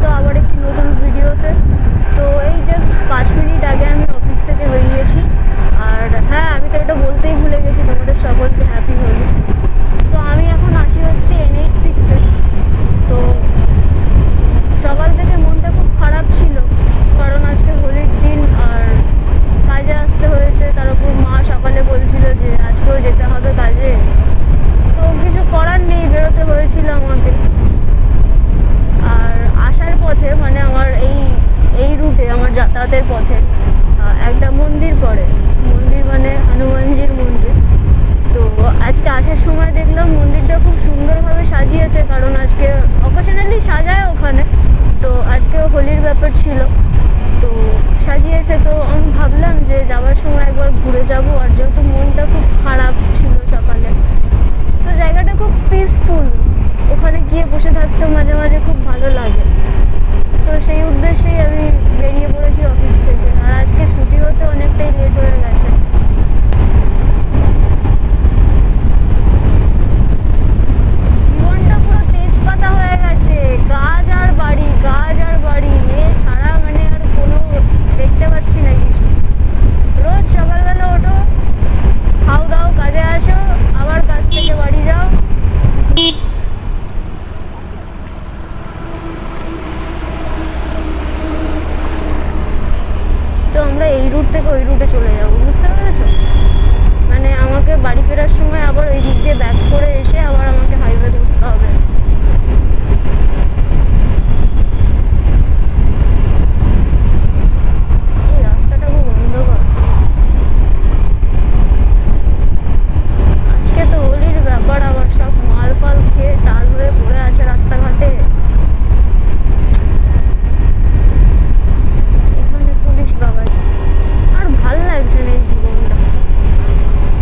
স্বাগত আবার একটি নতুন ভিডিওতে। তো এই জাস্ট পাঁচ মিনিট আগে আমি অফিস থেকে বেরিয়েছি। আর হ্যাঁ আমি তো এটা বলতেই ভুলে গেছি, তোমাদের সকলকে হ্যাপি হলি। তো আমি এখন আছি হচ্ছে এনএইচসি সাজিয়েছে কারণ আজকে অকেশনালি সাজায় ওখানে। তো আজকে হোলির ব্যাপার ছিল। তো সাজিয়েছে, তো আমি ভাবলাম যে যাওয়ার সময় একবার ঘুরে যাব। আর যেহেতু মনটা খুব খারাপ ছিল সকালে, তো জায়গাটা খুব পিসফুল ওখানে গিয়ে বসে থাকতে মাঝে মাঝে খুব ভালো লাগে। তো সেই উদ্দেশ্যেই আমি বেরিয়ে পড়েছি অফিস থেকে আর আজকে ছুটি হতে অনেকটাই লেট হয়ে গেছে জীবনটা পুরো তেজপাতা হয়ে গেছে কাজ আর বাড়ি কাজ আর বাড়ি এ ছাড়া মানে আর কোনো দেখতে পাচ্ছি না কিছু রোজ সকালবেলা ওঠো খাও দাও কাজে আসো আবার কাজ থেকে বাড়ি যাও তো আমরা এই রুট থেকে ওই রুটে চলে যাব বুঝতে পেরেছ মানে আমাকে বাড়ি ফেরার সময় আবার ওই দিক দিয়ে ব্যাক করে এসে আবার আমাকে হাইওয়ে ধরতে হবে এই রাস্তাটা খুব অন্ধকার আজকে তো হোলির ব্যাপার আবার সব মাল ফাল খেয়ে টাল হয়ে পড়ে আছে রাস্তাঘাটে এখানে পুলিশ বাবা আর ভালো লাগছে না এই জীবনটা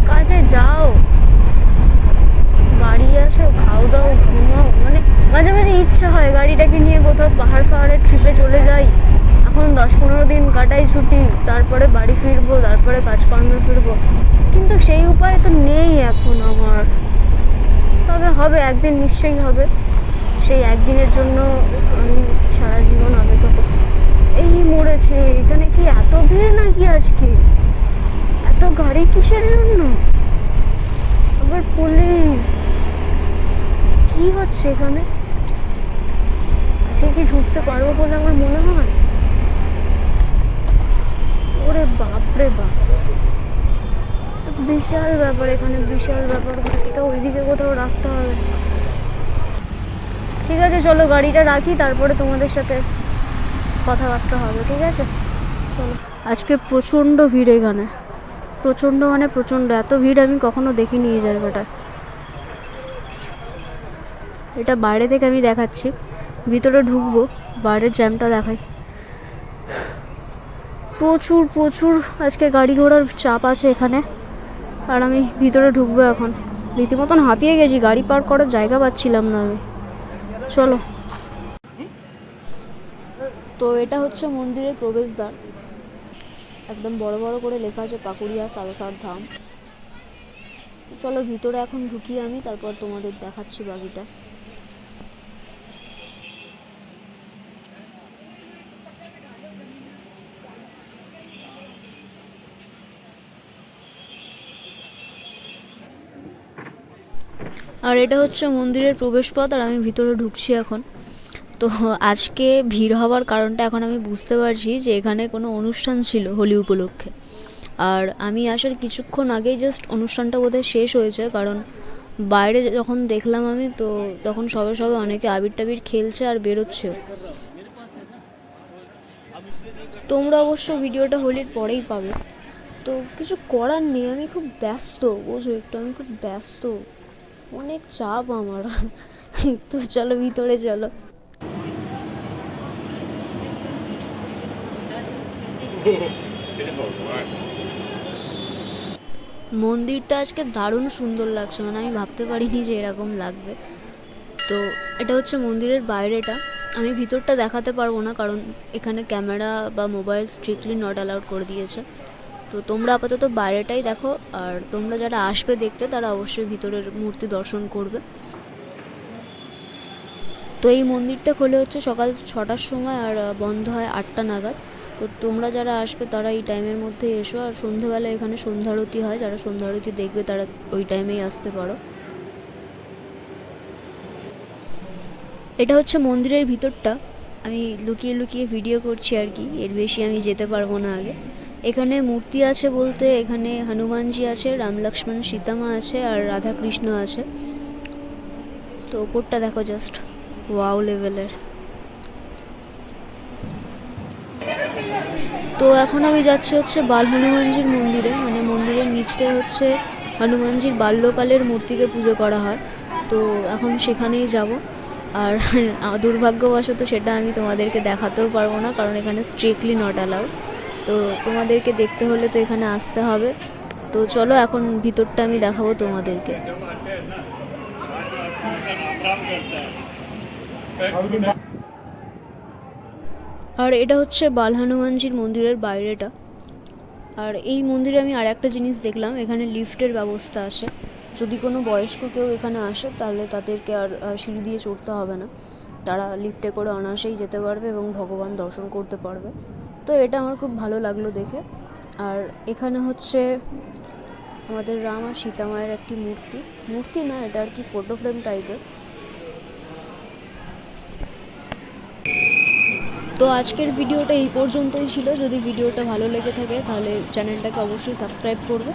কাজে যাও বাড়ি আসো খাও দাও ঘুমাও মানে মাঝে মাঝে ইচ্ছা হয় গাড়িটাকে নিয়ে কোথাও পাহাড় পাহাড়ের ট্রিপে চলে যাই এখন দশ পনেরো দিন কাটাই ছুটি তারপরে বাড়ি ফিরবো, তারপরে কাজকর্মে ফিরবো। কিন্তু সেই উপায় তো নেই এখন আমার। তবে হবে, একদিন নিশ্চয়ই হবে। সেই একদিনের জন্য আমি সারা জীবন অপেক্ষা এই মরেছে, এখানে কি এত ভিড় নাকি আজকে? এত গাড়ি কিসের জন্য? আবার পুলিশ। কি হচ্ছে এখানে? আজকে কি ঢুকতে পারব বলে আমার মনে হয়? বিশাল ব্যাপার এখানে, বিশাল ব্যাপার। গাড়িটা ওইদিকে কোথাও রাখতে হবে। ঠিক আছে, চলো গাড়িটা রাখি, তারপরে তোমাদের সাথে কথাবার্তা হবে, ঠিক আছে? চলো। আজকে প্রচণ্ড ভিড় এখানে। প্রচণ্ড মানে প্রচণ্ড। এত ভিড় আমি কখনো দেখিনি এই জায়গাটা এটা বাইরে থেকে আমি দেখাচ্ছি। ভিতরে ঢুকবো, বাইরের জ্যামটা দেখাই। প্রচুর প্রচুর আজকে গাড়ি ঘোড়ার চাপ আছে এখানে। আর আমি ভিতরে ঢুকবো এখন। রীতিমতন হাঁপিয়ে গেছি, গাড়ি পার করার জায়গা পাচ্ছিলাম না আমি। চলো। তো এটা হচ্ছে মন্দিরের প্রবেশদ্বার। একদম বড় বড় করে লেখা আছে পাকুড়িয়া সাদাসার ধাম। চলো ভিতরে এখন ঢুকি আমি, তারপর তোমাদের দেখাচ্ছি বাকিটা। আর এটা হচ্ছে মন্দিরের প্রবেশপথ আর আমি ভিতরে ঢুকছি এখন। তো আজকে ভিড় হওয়ার কারণটা এখন আমি বুঝতে পারছি যে এখানে কোনো অনুষ্ঠান ছিল হোলি উপলক্ষে। আর আমি আসার কিছুক্ষণ আগেই জাস্ট অনুষ্ঠানটা বোধহয় শেষ হয়েছে কারণ বাইরে যখন দেখলাম আমি, তো তখন সবে সবে অনেকে আবির টাবির খেলছে আর বেরোচ্ছেও। তোমরা অবশ্য ভিডিওটা হোলির পরেই পাবে। তো কিছু করার নেই, আমি খুব ব্যস্ত, বোঝো একটু, আমি খুব ব্যস্ত। অনেক চাপ আমার। তো চলো, ভিতরে চলো। মন্দিরটা আজকে দারুণ সুন্দর লাগছে মানে আমি ভাবতে পারিনি যে এরকম লাগবে। তো এটা হচ্ছে মন্দিরের বাইরেটা। আমি ভিতরটা দেখাতে পারব না, কারণ এখানে ক্যামেরা বা মোবাইল স্ট্রিক্টলি নট অ্যালাউড করে দিয়েছে। তো তোমরা আপাতত বাইরেটাই দেখো, আর তোমরা যারা আসবে দেখতে, তারা অবশ্যই ভিতরের মূর্তি দর্শন করবে। তো এই মন্দিরটা খোলে হচ্ছে সকাল ছটার সময়, আর বন্ধ হয় আটটা নাগাদ। তো তোমরা যারা আসবে, তারা এই টাইমের মধ্যে এসো, আর সন্ধ্যেবেলা এখানে সন্ধ্যারতি হয়। যারা সন্ধ্যারতি দেখবে, তারা ওই টাইমেই আসতে পারো। এটা হচ্ছে মন্দিরের ভিতরটা। আমি লুকিয়ে লুকিয়ে ভিডিও করছি আর কি, এর বেশি আমি যেতে পারব না আগে। এখানে মূর্তি আছে বলতে এখানে হনুমানজি আছে, রাম লক্ষ্মণ সীতামা আছে আর রাধা কৃষ্ণ আছে। তো ওপরটা দেখো জাস্ট ওয়াও লেভেলের তো এখন আমি যাচ্ছি হচ্ছে বাল হনুমানজির মন্দিরে মানে মন্দিরের নিচটায় হচ্ছে হনুমানজির বাল্যকালের মূর্তিকে পুজো করা হয়। তো এখন সেখানেই যাব। আর দুর্ভাগ্যবশত সেটা আমি তোমাদেরকে দেখাতেও পারব না, কারণ এখানে স্ট্রিক্টলি নট অ্যালাউড তো তোমাদেরকে দেখতে হলে তো এখানে আসতে হবে। তো চলো এখন ভিতরটা আমি দেখাবো তোমাদেরকে। আর এটা হচ্ছে বাল হনুমানজির মন্দিরের বাইরেটা। আর এই মন্দিরে আমি আর একটা জিনিস দেখলাম, এখানে লিফটের ব্যবস্থা আছে। যদি কোনো বয়স্ক কেউ এখানে আসে, তাহলে তাদেরকে আর সিঁড়ি দিয়ে চড়তে হবে না। তারা লিফটে করে অনায়াসেই যেতে পারবে এবং ভগবান দর্শন করতে পারবে। তো এটা আমার খুব ভালো লাগল দেখে। আর এখানে হচ্ছে আমাদের রাম আর সীতা মায়ের একটি মূর্তি। মূর্তি না, এটা আর কি ফটো ফ্রেম টাইপের তো আজকের ভিডিওটা এই পর্যন্তই ছিল। যদি ভিডিওটা ভালো লেগে থাকে তাহলে চ্যানেলটাকে অবশ্যই সাবস্ক্রাইব করবে।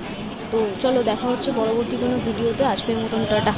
তো চলো দেখা হচ্ছে পরবর্তী কোনো ভিডিওতে। আজকের মতন টাটা।